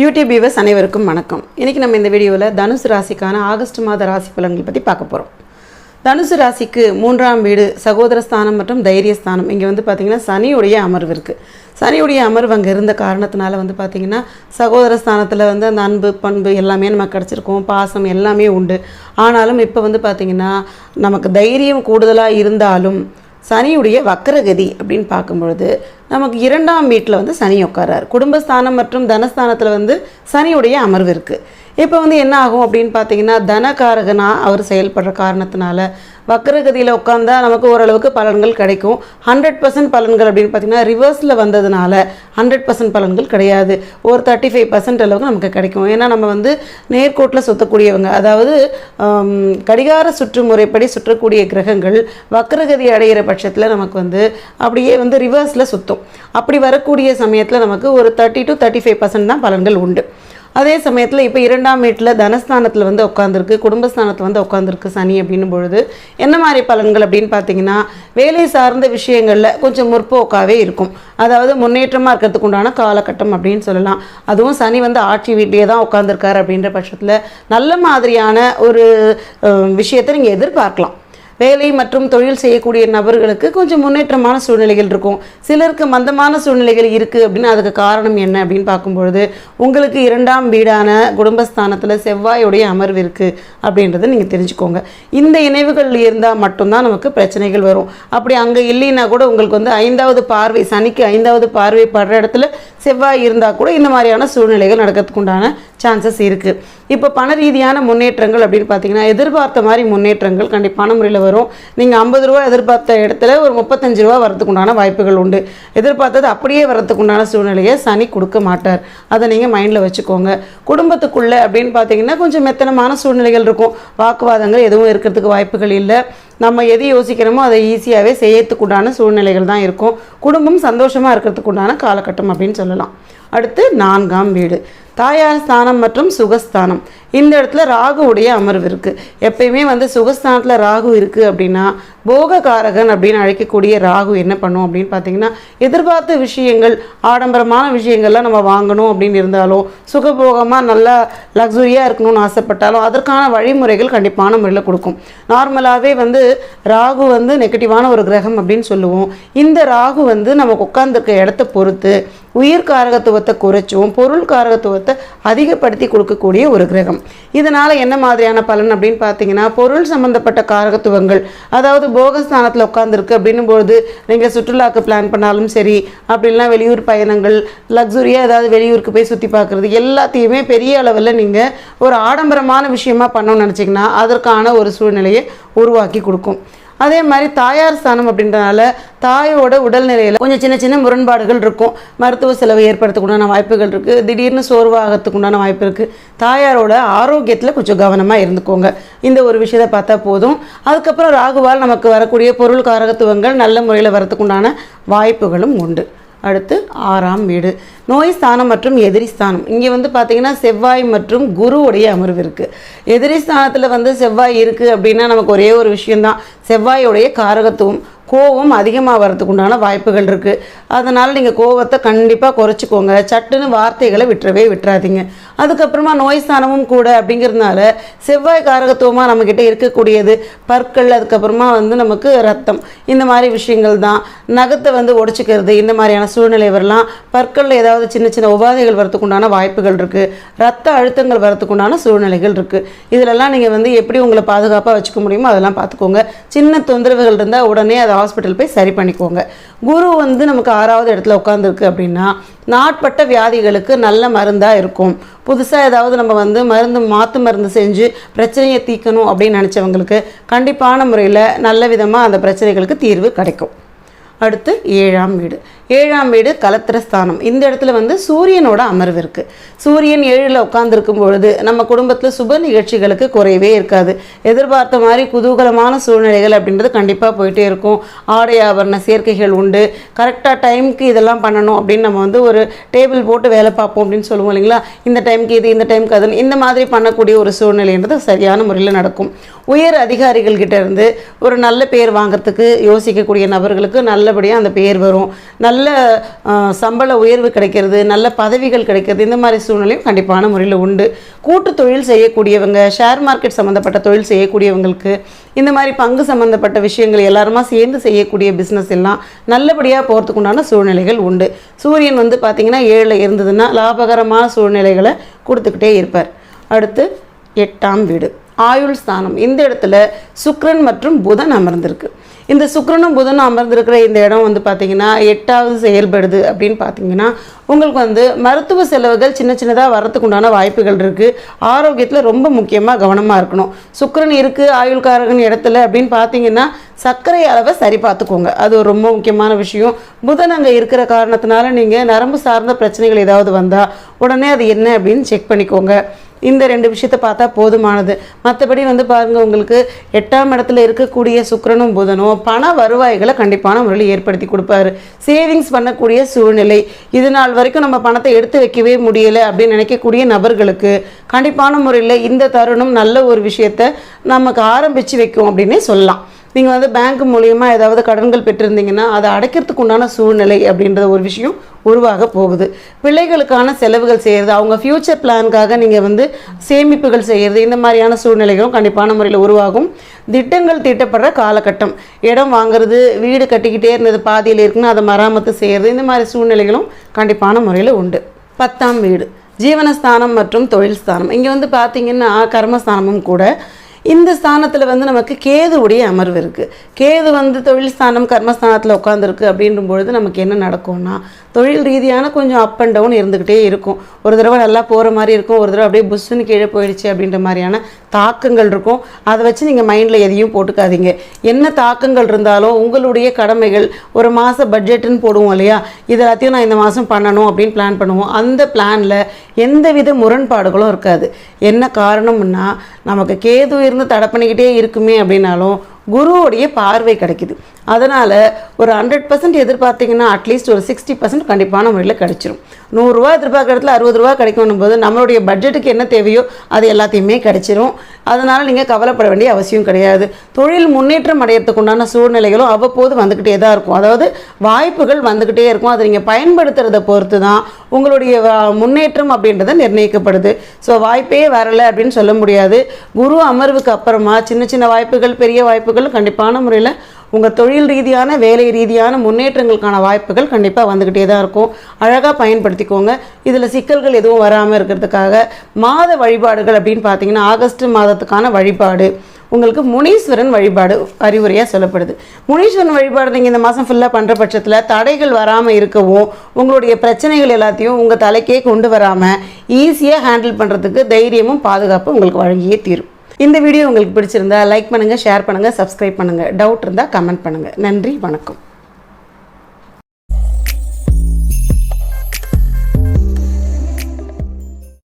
YouTube viewers அனைவருக்கும் வணக்கம். இன்றைக்கி நம்ம இந்த வீடியோவில் தனுசு ராசிக்கான ஆகஸ்ட் மாத ராசி பலன்கள் பற்றி பார்க்க போகிறோம் தனுசு ராசிக்கு மூன்றாம் வீடு சகோதர ஸ்தானம் மற்றும் தைரிய ஸ்தானம். இங்கே வந்து பார்த்திங்கன்னா சனியுடைய அமர்வு இருக்குது சனியுடைய அமர்வு அங்கே இருந்த காரணத்தினால வந்து பார்த்திங்கன்னா சகோதர ஸ்தானத்தில் வந்து அந்த அன்பு பண்பு எல்லாமே நமக்கு கிடச்சிருக்கும். பாசம் எல்லாமே உண்டு. ஆனாலும் இப்போ வந்து பார்த்திங்கன்னா நமக்கு தைரியம் கூடுதலாக இருந்தாலும் சனியுடைய வக்கரகதி அப்படின்னு பார்க்கும் பொழுது நமக்கு இரண்டாம் வீட்டில் வந்து சனி உட்காரார் குடும்பஸ்தானம் மற்றும் தனஸ்தானத்தில் வந்து சனியுடைய அமர்வு இருக்குது இப்போ வந்து என்ன ஆகும் அப்படின்னு பார்த்தீங்கன்னா தனகாரகனாக அவர் செயல்படுற காரணத்தினால வக்கரகதியில் உட்காந்தா நமக்கு ஓரளவுக்கு பலன்கள் கிடைக்கும். ஹண்ட்ரட் பர்சன்ட் பலன்கள் அப்படின்னு பார்த்தீங்கன்னா ரிவர்ஸில் வந்ததுனால ஹண்ட்ரட் பர்சன்ட் பலன்கள் கிடையாது. ஒரு தேர்ட்டி ஃபைவ் பர்சன்ட் அளவுக்கு நமக்கு கிடைக்கும். ஏன்னா நம்ம வந்து நேர்கோட்டில் சுற்றக்கூடியவங்க அதாவது கடிகார சுற்று முறைப்படி சுற்றக்கூடிய கிரகங்கள் வக்கரகதி அடைகிற பட்சத்தில் நமக்கு வந்து அப்படியே வந்து ரிவர்ஸில் சுற்றும் அப்படி வரக்கூடிய சமயத்தில் நமக்கு ஒரு thirty to thirty five percent தான் பலன்கள் உண்டு. அதே சமயத்தில் இப்போ இரண்டாம் வீட்டில் தனஸ்தானத்தில் வந்து உட்காந்துருக்கு குடும்பஸ்தானத்தில் வந்து உட்காந்துருக்கு சனி அப்படின்னும் பொழுது. என்ன மாதிரி பலன்கள் அப்படின்னு பார்த்தீங்கன்னா வேலை சார்ந்த விஷயங்களில் கொஞ்சம் முற்போக்காகவே இருக்கும். அதாவது முன்னேற்றமாக இருக்கிறதுக்கு உண்டான காலகட்டம் அப்படின்னு சொல்லலாம். அதுவும் சனி வந்து ஆட்சி வீட்டிலே தான் உட்காந்துருக்காரு அப்படின்ற பட்சத்தில் நல்ல மாதிரியான ஒரு விஷயத்தை நீங்கள் எதிர்பார்க்கலாம். வேலை மற்றும் தொழில் செய்யக்கூடிய நபர்களுக்கு கொஞ்சம் முன்னேற்றமான சூழ்நிலைகள் இருக்கும். சிலருக்கு மந்தமான சூழ்நிலைகள் இருக்குது அப்படின்னு அதுக்கு காரணம் என்ன அப்படின்னு பார்க்கும்பொழுது உங்களுக்கு இரண்டாம் வீடான குடும்பஸ்தானத்தில் செவ்வாயுடைய அமர்வு இருக்குது அப்படின்றத நீங்கள் தெரிஞ்சுக்கோங்க. இந்த இணைவுகள் இருந்தால் மட்டும்தான் நமக்கு பிரச்சனைகள் வரும். அப்படி அங்கே இல்லைன்னா கூட உங்களுக்கு வந்து ஐந்தாவது பார்வை சனிக்கு ஐந்தாவது பார்வை படுற இடத்துல செவ்வாய் இருந்தால் கூட இந்த மாதிரியான சூழ்நிலைகள் நடக்கிறதுக்குண்டான சான்சஸ் இருக்குது இப்போ பண ரீதியான முன்னேற்றங்கள் அப்படின்னு பார்த்தீங்கன்னா எதிர்பார்த்த மாதிரி முன்னேற்றங்கள் கண்டிப்பான முறையில் வரும். நீங்கள் ஐம்பது ரூபா எதிர்பார்த்த இடத்துல ஒரு முப்பத்தஞ்சு ரூபா வரதுக்கு உண்டான வாய்ப்புகள் உண்டு. எதிர்பார்த்தது அப்படியே வரதுக்கு உண்டான சூழ்நிலையை சனி கொடுக்க மாட்டார். அதை நீங்கள் மைண்டில் வச்சுக்கோங்க. குடும்பத்துக்குள்ளே அப்படின்னு பார்த்தீங்கன்னா கொஞ்சம் மெத்தனமான சூழ்நிலைகள் இருக்கும். வாக்குவாதங்கள் எதுவும் இருக்கிறதுக்கு வாய்ப்புகள் இல்லை. நம்ம எது யோசிக்கிறோமோ அதை ஈஸியாகவே செய்யறதுக்குண்டான சூழ்நிலைகள் தான் இருக்கும். குடும்பம் சந்தோஷமாக இருக்கிறதுக்கு உண்டான காலகட்டம் அப்படின்னு சொல்லலாம். அடுத்து நான்காம் வீடு. தாயார் ஸ்தானம் மற்றும் சுகஸ்தானம். இந்த இடத்துல ராகுவுடைய அமர்வு இருக்குது எப்பயுமே வந்து சுகஸ்தானத்தில் ராகு இருக்குது அப்படின்னா போககாரகன் அப்படின்னு அழைக்கக்கூடிய ராகு என்ன பண்ணும் அப்படின்னு பார்த்தீங்கன்னா எதிர்பார்த்த விஷயங்கள் ஆடம்பரமான விஷயங்கள்லாம் நம்ம வாங்கணும் அப்படின்னு இருந்தாலும் சுகபோகமாக நல்லா லக்ஸுரியாக இருக்கணும்னு ஆசைப்பட்டாலும் அதற்கான வழிமுறைகள் கண்டிப்பான முறையில் கொடுக்கும். நார்மலாகவே வந்து ராகு வந்து நெகட்டிவான ஒரு கிரகம் அப்படின்னு சொல்லுவோம். இந்த ராகு வந்து நமக்கு உட்காந்துருக்க இடத்த பொறுத்து உயிர் காரகத்துவத்தை குறைச்சும் பொருள் காரகத்துவத்தை அதிகப்படுத்தி கொடுக்கக்கூடிய ஒரு கிரகம். இதனால் என்ன மாதிரியான பலன் அப்படின்னு பார்த்தீங்கன்னா பொருள் சம்மந்தப்பட்ட காரகத்துவங்கள் அதாவது போகஸ்தானத்தில் உட்காந்துருக்கு அப்படின்னும் பொழுது நீங்கள் சுற்றுலாவுக்கு பிளான் பண்ணாலும் சரி அப்படின்லாம் வெளியூர் பயணங்கள் லக்ஸுரியாக ஏதாவது வெளியூருக்கு போய் சுற்றி பார்க்குறது எல்லாத்தையுமே பெரிய அளவில் நீங்கள் ஒரு ஆடம்பரமான விஷயமா பண்ணணும்னு நினச்சிங்கன்னா அதற்கான ஒரு சூழ்நிலையை உருவாக்கி கொடுக்கும். அதே மாதிரி தாயார் ஸ்தானம் அப்படின்றனால தாயோட உடல்நிலையில் கொஞ்சம் சின்ன சின்ன முரண்பாடுகள் இருக்கும். மருத்துவ செலவு ஏற்படுத்தக்கூடான வாய்ப்புகள் இருக்குது திடீர்னு சோர்வாகிறதுக்கு உண்டான வாய்ப்பு இருக்குது தாயாரோட ஆரோக்கியத்தில் கொஞ்சம் கவனமாக இருந்துக்கோங்க. இந்த ஒரு விஷயத்தை பார்த்தா போதும். அதுக்கப்புறம் ராகுவால் நமக்கு வரக்கூடிய பொருள் காரகத்துவங்கள் நல்ல முறையில் வரத்துக்குண்டான உண்டான வாய்ப்புகளும் உண்டு. அடுத்து ஆறாம் வீடு. நோய் ஸ்தானம் மற்றும் எதிரி ஸ்தானம். இங்கே வந்து பார்த்தீங்கன்னா செவ்வாய் மற்றும் குருவுடைய அமர்வு இருக்குது எதிரி ஸ்தானத்தில் வந்து செவ்வாய் இருக்குது அப்படின்னா நமக்கு ஒரே ஒரு விஷயம்தான். செவ்வாயோடைய காரகத்துவம். கோவம் அதிகமாக வரதுக்கு உண்டான வாய்ப்புகள் இருக்குது அதனால் நீங்கள் கோவத்தை கண்டிப்பாக குறைச்சிக்கோங்க. சட்டுன்னு வார்த்தைகளை விட்டுறவே விட்டுறாதீங்க. அதுக்கப்புறமா நோய் ஸ்தானமும் கூட அப்படிங்கிறதுனால செவ்வாய் காரகத்துவமாக நம்மக்கிட்ட இருக்கக்கூடியது பற்கள் அதுக்கப்புறமா வந்து நமக்கு ரத்தம். இந்த மாதிரி விஷயங்கள் தான். நகத்தை வந்து உடச்சிக்கிறது இந்த மாதிரியான சூழ்நிலை வரலாம். பற்களில் ஏதாவது சின்ன சின்ன உபாதைகள் வரத்துக்கு உண்டான வாய்ப்புகள் இருக்குது ரத்த அழுத்தங்கள் வரத்துக்கு உண்டான சூழ்நிலைகள் இருக்குது இதிலெல்லாம் நீங்கள் வந்து எப்படி உங்களை பாதுகாப்பாக வச்சுக்க முடியுமோ அதெல்லாம் பார்த்துக்கோங்க சின்ன தொந்தரவுகள் இருந்தால் உடனே அதை ஹாஸ்பிட்டல் போய் சரி பண்ணிக்கோங்க. குரு வந்து நமக்கு ஆறாவது இடத்துல உட்காந்துருக்கு அப்படின்னா நாட்பட்ட வியாதிகளுக்கு நல்ல மருந்தாக இருக்கும். புதுசாக ஏதாவது நம்ம வந்து மருந்து மாற்று மருந்து செஞ்சு பிரச்சனையை தீர்க்கணும் அப்படின்னு நினச்சவங்களுக்கு கண்டிப்பான முறையில் நல்ல விதமாக அந்த பிரச்சனைகளுக்கு தீர்வு கிடைக்கும். அடுத்து ஏழாம் வீடு. ஏழாம் வீடு கலத்திரஸ்தானம் இந்த இடத்துல வந்து சூரியனோட அமர்வு இருக்குது சூரியன் ஏழில் உட்காந்துருக்கும் பொழுது நம்ம குடும்பத்தில் சுப நிகழ்ச்சிகளுக்கு குறையவே இருக்காது. எதிர்பார்த்த மாதிரி குதூகலமான சூழ்நிலைகள் அப்படின்றது கண்டிப்பாக போயிட்டே இருக்கும். ஆடை ஆபரண சேர்க்கைகள் உண்டு. கரெக்டாக டைமுக்கு இதெல்லாம் பண்ணணும் அப்படின்னு நம்ம வந்து ஒரு டேபிள் போட்டு வேலை பார்ப்போம் அப்படின்னு சொல்லுவோம் இல்லைங்களா? இந்த டைமுக்கு இது இந்த டைமுக்கு அதுன்னு. இந்த மாதிரி பண்ணக்கூடிய ஒரு சூழ்நிலைன்றது சரியான முறையில் நடக்கும். உயர் அதிகாரிகள் கிட்டேருந்து ஒரு நல்ல பேர் வாங்கிறதுக்கு யோசிக்கக்கூடிய நபர்களுக்கு நல்லபடியாக அந்த பேர் வரும். நல்ல நல்ல சம்பள உயர்வு கிடைக்கிறது நல்ல பதவிகள் கிடைக்கிறது இந்த மாதிரி சூழ்நிலையும் கண்டிப்பான முறையில் உண்டு. கூட்டு தொழில் செய்யக்கூடியவங்க ஷேர் மார்க்கெட் சம்மந்தப்பட்ட தொழில் செய்யக்கூடியவங்களுக்கு இந்த மாதிரி பங்கு சம்மந்தப்பட்ட விஷயங்கள் எல்லாருமா சேர்ந்து செய்யக்கூடிய பிஸ்னஸ் எல்லாம் நல்லபடியாக போகிறதுக்கு உண்டான சூழ்நிலைகள் உண்டு. சூரியன் வந்து பார்த்திங்கன்னா ஏழில் இருந்ததுன்னா லாபகரமான சூழ்நிலைகளை கொடுத்துக்கிட்டே இருப்பார். அடுத்து எட்டாம் வீடு. ஆயுள் ஸ்தானம். இந்த இடத்துல சுக்ரன் மற்றும் புதன் அமர்ந்திருக்கு. இந்த சுக்கரனும் புதனும் அமர்ந்திருக்கிற இந்த இடம் வந்து பார்த்திங்கன்னா எட்டாவது செயல்படுது அப்படின்னு பார்த்தீங்கன்னா உங்களுக்கு வந்து மருத்துவ செலவுகள் சின்ன சின்னதாக வரத்துக்கு உண்டான வாய்ப்புகள் இருக்குது ஆரோக்கியத்தில் ரொம்ப முக்கியமாக கவனமாக இருக்கணும். சுக்கரன் இருக்குது ஆயுள்காரகன் இடத்துல அப்படின்னு பார்த்தீங்கன்னா சர்க்கரை அளவை சரி பார்த்துக்கோங்க. அது ஒரு ரொம்ப முக்கியமான விஷயம். புதன் அங்கே இருக்கிற காரணத்தினால நீங்கள் நரம்பு சார்ந்த பிரச்சனைகள் ஏதாவது வந்தால் உடனே அது என்ன அப்படின்னு செக் பண்ணிக்கோங்க. இந்த ரெண்டு விஷயத்தை பார்த்தா போதுமானது. மற்றபடி வந்து பாருங்கள் உங்களுக்கு எட்டாம் இடத்துல இருக்கக்கூடிய சுக்கரனும் புதனும் பண வருவாய்களை கண்டிப்பான முறையில் ஏற்படுத்தி கொடுப்பாரு. சேவிங்ஸ் பண்ணக்கூடிய சூழ்நிலை. இது நாள் வரைக்கும் நம்ம பணத்தை எடுத்து வைக்கவே முடியலை அப்படின்னு நினைக்கக்கூடிய நபர்களுக்கு கண்டிப்பான முறையில் இந்த தருணம் நல்ல ஒரு விஷயத்தை நமக்கு ஆரம்பித்து வைக்கும் அப்படின்னே சொல்லலாம். நீங்கள் வந்து பேங்க் மூலியமாக ஏதாவது கடன்கள் பெற்றிருந்தீங்கன்னா அதை அடைக்கிறதுக்கு உண்டான சூழ்நிலை அப்படின்ற ஒரு விஷயம் உருவாக போகுது. பிள்ளைகளுக்கான செலவுகள் செய்கிறது அவங்க ஃப்யூச்சர் பிளானுக்காக நீங்கள் வந்து சேமிப்புகள் செய்கிறது இந்த மாதிரியான சூழ்நிலைகளும் கண்டிப்பான முறையில் உருவாகும். திட்டங்கள் தீட்டப்படுற காலகட்டம். இடம் வாங்குறது வீடு கட்டிக்கிட்டே இருந்தது பாதியில் இருக்குன்னு அதை மராமத்து செய்கிறது இந்த மாதிரி சூழ்நிலைகளும் கண்டிப்பான முறையில் உண்டு. பத்தாம் வீடு. ஜீவனஸ்தானம் மற்றும் தொழில் ஸ்தானம். இங்கே வந்து பார்த்திங்கன்னா கர்மஸ்தானமும் கூட இந்த ஸ்தானத்தில் வந்து நமக்கு கேதுவுடைய அமர்வு இருக்குது கேது வந்து தொழில் ஸ்தானம் கர்மஸ்தானத்தில் உட்காந்துருக்கு அப்படின்ற பொழுது நமக்கு என்ன நடக்கும்னா தொழில் ரீதியான கொஞ்சம் அப் அண்ட் டவுன் இருந்துக்கிட்டே இருக்கும். ஒரு தடவை நல்லா போகிற மாதிரி இருக்கும் ஒரு தடவை அப்படியே புஷ்ஷுன்னு கீழே போயிடுச்சு அப்படின்ற மாதிரியான தாக்கங்கள் இருக்கும். அதை வச்சு நீங்கள் மைண்டில் எதையும் போட்டுக்காதீங்க. என்ன தாக்கங்கள் இருந்தாலும் உங்களுடைய கடமைகள் ஒரு மாத பட்ஜெட்டுன்னு போடுவோம் இல்லையா? இது எல்லாத்தையும் நான் இந்த மாதம் பண்ணணும் அப்படின்னு பிளான் பண்ணுவோம். அந்த பிளானில் எந்தவித முரண்பாடுகளும் இருக்காது. என்ன காரணம்னா நமக்கு கேது இருந்து தடை பண்ணிக்கிட்டே இருக்குமே அப்படின்னாலும் குருவுடைய பார்வை கிடைக்குது. அதனால் ஒரு ஹண்ட்ரட் பர்சன்ட் எதிர்பார்த்தீங்கன்னா அட்லீஸ்ட் ஒரு சிக்ஸ்டி பர்சன்ட் கண்டிப்பான முறையில் கிடைச்சிரும். நூறுரூவா எதிர்பார்க்குற இடத்துல அறுபது ரூபா கிடைக்கணும் போது நம்மளுடைய பட்ஜெட்டுக்கு என்ன தேவையோ அது எல்லாத்தையுமே கிடைச்சிரும். அதனால் நீங்கள் கவலைப்பட வேண்டிய அவசியம் கிடையாது. தொழில் முன்னேற்றம் அடையிறதுக்கு உண்டான சூழ்நிலைகளும் அவ்வப்போது வந்துக்கிட்டே தான் இருக்கும். அதாவது வாய்ப்புகள் வந்துக்கிட்டே இருக்கும். அதை நீங்கள் பயன்படுத்துறதை பொறுத்து தான் உங்களுடைய முன்னேற்றம் அப்படின்றது நிர்ணயிக்கப்படுது. ஸோ வாய்ப்பே வரலை அப்படின்னு சொல்ல முடியாது. குரு அமர்வுக்கு அப்புறமா சின்ன சின்ன வாய்ப்புகள் பெரிய வாய்ப்புகள் கண்டிப்பான முறையில் உங்கள் தொழில் ரீதியான வேலை ரீதியான முன்னேற்றங்களுக்கான வாய்ப்புகள் கண்டிப்பாக வந்துக்கிட்டே தான் இருக்கும். அழகாக பயன்படுத்திக்கோங்க. இதில் சிக்கல்கள் எதுவும் வராமல் இருக்கிறதுக்காக மாத வழிபாடுகள் அப்படின்னு பார்த்தீங்கன்னா ஆகஸ்ட் மாதத்துக்கான வழிபாடு. உங்களுக்கு முனீஸ்வரன் வழிபாடு அறிவுரையாக சொல்லப்படுது. முனீஸ்வரன் வழிபாடு நீங்கள் இந்த மாதம் ஃபுல்லாக பண்ணுற பட்சத்தில் தடைகள் வராமல் இருக்கவும் உங்களுடைய பிரச்சனைகள் எல்லாத்தையும் உங்கள் தலைக்கே கொண்டு வராமல் ஈஸியாக ஹேண்டில் பண்ணுறதுக்கு தைரியமும் பாதுகாப்பும் உங்களுக்கு வழங்கியே தீரும். இந்த வீடியோ உங்களுக்கு பிடிச்சிருந்தா லைக் பண்ணுங்கள் ஷேர் பண்ணுங்கள் சப்ஸ்கிரைப் பண்ணுங்கள் டவுட் இருந்தால் கமெண்ட் பண்ணுங்கள் நன்றி வணக்கம்.